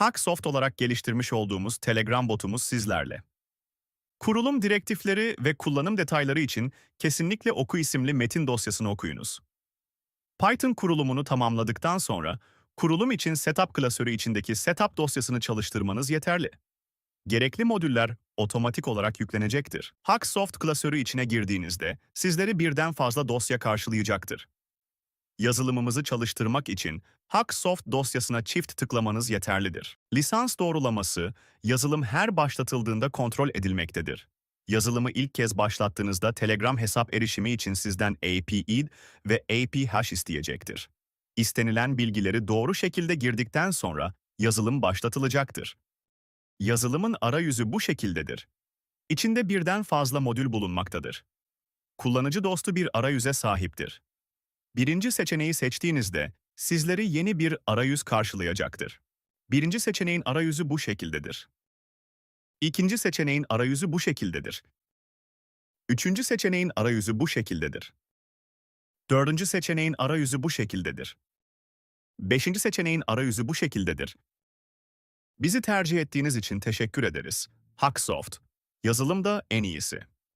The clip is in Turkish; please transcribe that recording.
Hacksoft olarak geliştirmiş olduğumuz Telegram botumuz sizlerle. Kurulum direktifleri ve kullanım detayları için kesinlikle Oku isimli metin dosyasını okuyunuz. Python kurulumunu tamamladıktan sonra kurulum için Setup klasörü içindeki Setup dosyasını çalıştırmanız yeterli. Gerekli modüller otomatik olarak yüklenecektir. Hacksoft klasörü içine girdiğinizde sizleri birden fazla dosya karşılayacaktır. Yazılımımızı çalıştırmak için Hacksoft dosyasına çift tıklamanız yeterlidir. Lisans doğrulaması, yazılım her başlatıldığında kontrol edilmektedir. Yazılımı ilk kez başlattığınızda Telegram hesap erişimi için sizden API ve AP hash isteyecektir. İstenilen bilgileri doğru şekilde girdikten sonra yazılım başlatılacaktır. Yazılımın arayüzü bu şekildedir. İçinde birden fazla modül bulunmaktadır. Kullanıcı dostu bir arayüze sahiptir. Birinci seçeneği seçtiğinizde sizleri yeni bir arayüz karşılayacaktır. Birinci seçeneğin arayüzü bu şekildedir. İkinci seçeneğin arayüzü bu şekildedir. Üçüncü seçeneğin arayüzü bu şekildedir. Dördüncü seçeneğin arayüzü bu şekildedir. Beşinci seçeneğin arayüzü bu şekildedir. Bizi tercih ettiğiniz için teşekkür ederiz. Hacksoft. Yazılımda en iyisi.